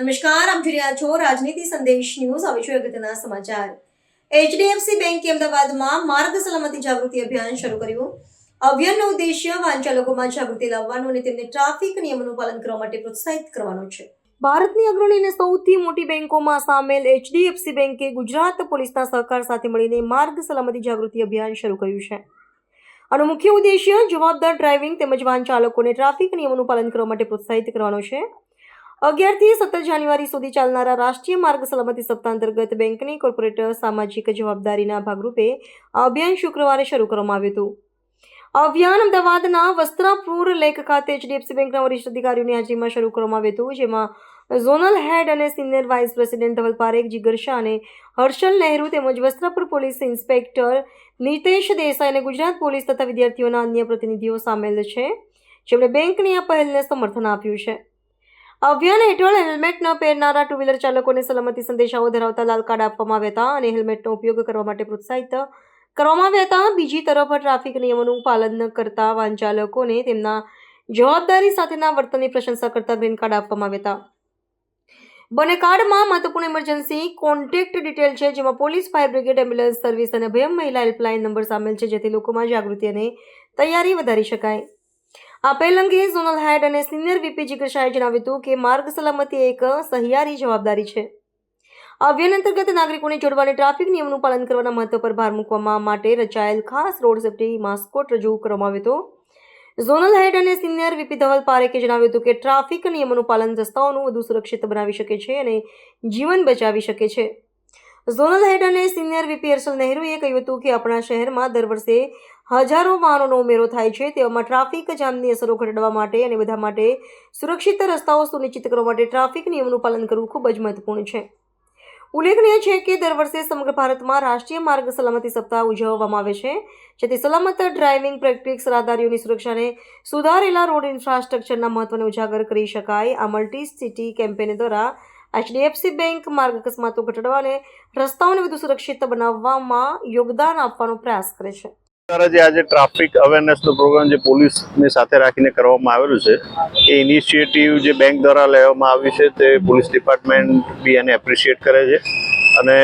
નમસ્કાર, આપ જોઈ રહ્યા છો રાજનીતિ સંદેશ ન્યૂઝ. આવી છું અગત્યના સમાચાર. એચડીએફસી બેંકે અમદાવાદમાં માર્ગ સલામતી જાગૃતિ અભિયાન શરૂ કર્યું. અભિયાનનો ઉદ્દેશ્ય વાહન ચાલકોમાં જાગૃતિ લાવવાનો અને તેમને ટ્રાફિક નિયમોનું પાલન કરવા માટે પ્રોત્સાહિત કરવાનો છે. ભારતની અગ્રણી અને સૌથી મોટી બેંકોમાં સામેલ એચડીએફસી બેંકે ગુજરાત પોલીસના સહકાર સાથે મળીને માર્ગ સલામતી જાગૃતિ અભિયાન શરૂ કર્યું છે. આનો મુખ્ય ઉદ્દેશ્ય જવાબદાર ડ્રાઇવિંગ તેમજ વાહન ચાલકોને ટ્રાફિક નિયમોનું પાલન કરવા માટે પ્રોત્સાહિત કરવાનો છે. અગિયારથી સત્તર જાન્યુઆરી સુધી ચાલનારા રાષ્ટ્રીય માર્ગ સલામતી સપ્તાહ અંતર્ગત બેંકની કોર્પોરેટ સામાજિક જવાબદારીના ભાગરૂપે આ અભિયાન શુક્રવારે શરૂ કરવામાં આવ્યું હતું. અભિયાન અમદાવાદના વસ્ત્રાપુર લેક ખાતે એચડીએફસી બેંકના વરિષ્ઠ અધિકારીઓની હાજરીમાં શરૂ કરવામાં આવ્યું હતું, જેમાં ઝોનલ હેડ અને senior vice president Dhaval Parekh, Jigar Shah અને હર્ષલ નહેરુ તેમજ વસ્ત્રાપુર પોલીસ ઇન્સ્પેક્ટર નિતેશ દેસાઈ અને ગુજરાત પોલીસ તથા વિદ્યાર્થીઓના અન્ય પ્રતિનિધિઓ સામેલ છે, જેમણે બેંકની આ પહેલને સમર્થન આપ્યું છે. અભિયાન હેઠળ હેલ્મેટ ન પહેરનારા ટુ વ્હીલર ચાલકોને સલામતી સંદેશાઓ ધરાવતા લાલ કાર્ડ આપવામાં આવ્યા હતા અને હેલ્મેટનો ઉપયોગ કરવા માટે પ્રોત્સાહિત કરવામાં આવ્યા હતા. બીજી તરફ ટ્રાફિક નિયમોનું પાલન ન કરતા વાહન ચાલકોને તેમના જવાબદારી સાથેના વર્તનની પ્રશંસા કરતા ગ્રીન કાર્ડ આપવામાં આવ્યા હતા. બંને કાર્ડમાં મહત્વપૂર્ણ ઇમરજન્સી કોન્ટેક્ટ ડિટેલ છે, જેમાં police fire brigade ambulance service અને ભયમ મહિલા હેલ્પલાઇન નંબર સામેલ છે, જેથી લોકોમાં જાગૃતિ અને તૈયારી વધારી શકાય. આ પહેલ અંગે ઝોનલ હેડ અને સિનિયર વીપી જીગ્રશાએ જણાવ્યું હતું કે માર્ગ સલામતી એક સહિયારી જવાબદારી છે. અભિયાન અંતર્ગત નાગરિકોને જોડવાને ટ્રાફિક નિયમનું પાલન કરવાના મહત્વ પર ભાર મૂકવા માટે રચાયેલ ખાસ રોડ સેફટી માસ્કોટ રજૂ કરવામાં આવ્યો હતો. ઝોનલ હેડ અને સિનિયર વીપી ધવલ પારેખે જણાવ્યું હતું કે ટ્રાફિક નિયમોનું પાલન રસ્તાઓનું વધુ સુરક્ષિત બનાવી શકે છે અને જીવન બચાવી શકે છે. ઝોનલ હેડ અને સિનિયર વીપી હર્ષલ નહેરુએ કહ્યું હતું કે આપણા શહેરમાં દર વર્ષે હજારો વાહનોનો ઉમેરો થાય છે. તેવામાં ટ્રાફિક જામની અસરો ઘટાડવા માટે અને બધા માટે સુરક્ષિત રસ્તાઓ સુનિશ્ચિત કરવા માટે ટ્રાફિક નિયમોનું પાલન કરવું ખૂબ જ મહત્વપૂર્ણ છે. ઉલ્લેખનીય છે કે દર વર્ષે સમગ્ર ભારતમાં રાષ્ટ્રીય માર્ગ સલામતી સપ્તાહ ઉજવવામાં આવે છે, જેથી સલામત ડ્રાઇવિંગ પ્રેક્ટિસ, રાહદારીઓની સુરક્ષાને સુધારેલા રોડ ઇન્ફ્રાસ્ટ્રક્ચરના મહત્વને ઉજાગર કરી શકાય. આ મલ્ટી સિટી કેમ્પેન દ્વારા એચડીએફસી બેંક માર્ગ અકસ્માતો ઘટાડવા અને રસ્તાઓને વધુ સુરક્ષિત બનાવવામાં યોગદાન આપવાનો પ્રયાસ કરે છે. દ્વારા જે આજે ટ્રાફિક અવેરનેસનો પ્રોગ્રામ જે પોલીસની સાથે રાખીને કરવામાં આવેલું છે, એ ઇનિશિયેટિવ જે બેંક દ્વારા લેવામાં આવ્યું છે, તે પોલીસ ડિપાર્ટમેન્ટ બી એને એપ્રિશિએટ કરે છે. અને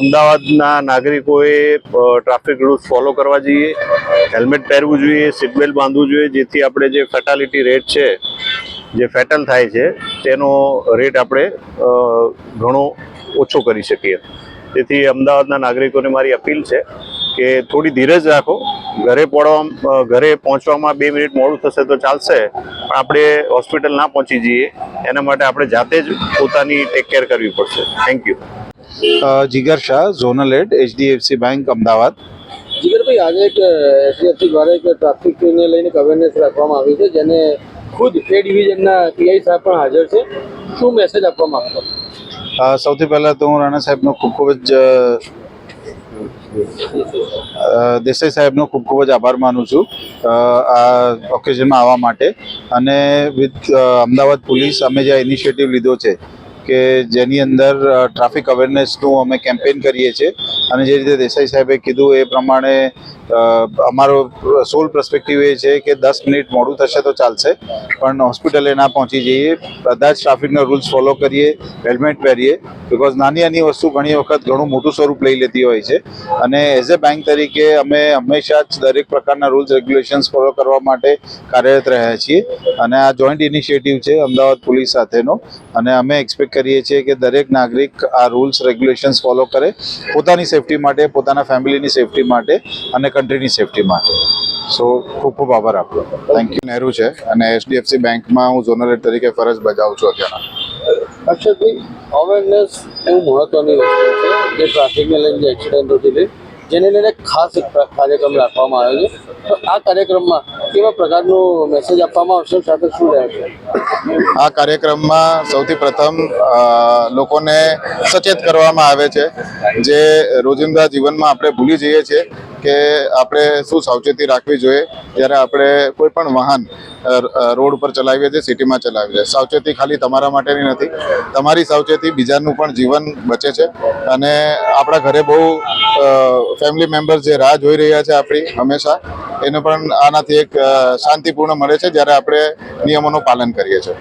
અમદાવાદના નાગરિકોએ ટ્રાફિક રૂલ્સ ફોલો કરવા જોઈએ હેલ્મેટ પહેરવું જોઈએ સીટ બેલ્ટ બાંધવું જોઈએ, જેથી આપણે જે ફેટાલિટી રેટ છે જે ફેટલ થાય છે તેનો રેટ આપણે ઘણો ઓછો કરી શકીએ. તેથી અમદાવાદના નાગરિકોને મારી અપીલ છે કે થોડી ધીરજ રાખો. ઘરે પડવા ઘરે પહોંચવામાં બે મિનિટ મોડું થશે તો ચાલશે પણ આપણે હોસ્પિટલ ના પહોંચી જઈએ. એના માટે આપણે જાતે જ પોતાની ટેક કેર કરવી પડશે. Thank you Jigar Shah zonal head HDFC bank Ahmedabad. જીગરભાઈ આજે એક એચડીએફસી દ્વારા એક ટ્રાફિકને લઈને અવેરનેસ રાખવામાં આવી છે જેને ખુદ એ ડિવિઝનના પીઆઈ સાહેબ પણ હાજર છે. શું મેસેજ આપવા માંગશો? સૌથી પહેલાં તો હું રાણા સાહેબનો ખૂબ ખૂબ જ દેસાઈ સાહેબનો ખૂબ ખૂબ જ આભાર માનું છું આ ઓકેઝનમાં આવવા માટે. અને વિથ અમદાવાદ પોલીસ અમે જે ઇનિશિયેટિવ લીધો છે કે જેની અંદર ટ્રાફિક અવેરનેસનું અમે કેમ્પેન કરીએ છીએ. અને જે રીતે દેસાઈ સાહેબે કીધું એ પ્રમાણે અમારો સોલ પ્રસ્પેક્ટિવ એ છે કે દસ મિનિટ મોડું થશે તો ચાલશે. પણ હોસ્પિટલે ના પહોંચી જઈએ. બધા જ ટ્રાફિકના રૂલ્સ ફોલો કરીએ હેલ્મેટ પહેરીએ. બિકોઝ નાની નાની વસ્તુ ઘણી વખત ઘણું મોટું સ્વરૂપ લઈ લેતી હોય છે. અને એઝ એ બેંક તરીકે અમે હંમેશા જ દરેક પ્રકારના રૂલ્સ રેગ્યુલેશન્સ ફોલો કરવા માટે કાર્યરત રહ્યા છીએ. અને આ જોઈન્ટ ઇનિશિયેટિવ છે અમદાવાદ પોલીસ સાથેનો. અને અમે એક્સપેક્ટ કરીએ છીએ કે દરેક નાગરિક આ રૂલ્સ રેગ્યુલેશન્સ ફોલો કરે પોતાની સેફટી માટે, પોતાના ફેમિલીની સેફટી માટે અને કન્ટ્રીની સેફટી માટે. સો ખૂબ ખૂબ આભાર આપનો. થેન્ક યુ નહેરુ છે અને એચડીએફસી બેંકમાં હું ઝોનલ તરીકે ફરજ બજાવું છું અત્યારે અક્ષરભાઈ અવેરનેસ એવું મહત્વની વસ્તુ છે જે ટ્રાફિકને લઈને જે એક્સિડન્ટોથી લઈ જેને લઈને ખાસ એક કાર્યક્રમ રાખવામાં આવ્યો છે. તો આ કાર્યક્રમમાં કેવા પ્રકારનું મેસેજ આપવામાં આવશે, સાથે શું રહેશે? આ કાર્યક્રમમાં સૌથી પ્રથમ લોકોને સચેત કરવામાં આવે છે. જે રોજિંદા જીવનમાં આપણે ભૂલી જઈએ છીએ કે આપણે શું સાવચેતી રાખવી જોઈએ જ્યારે આપણે કોઈ પણ વાહન રોડ ઉપર ચલાવીએ છીએ, સિટીમાં ચલાવીએ છીએ. સાવચેતી ખાલી તમારા માટેની નથી. તમારી સાવચેતી બીજાનું પણ જીવન બચે છે. અને આપણા ઘરે બહુ ફેમિલી મેમ્બર્સ જે રાહ જોઈ રહ્યા છે આપણી હંમેશા, એને પણ આનાથી એક શાંતિપૂર્ણ મળે છે જ્યારે આપણે નિયમોનું પાલન કરીએ છીએ.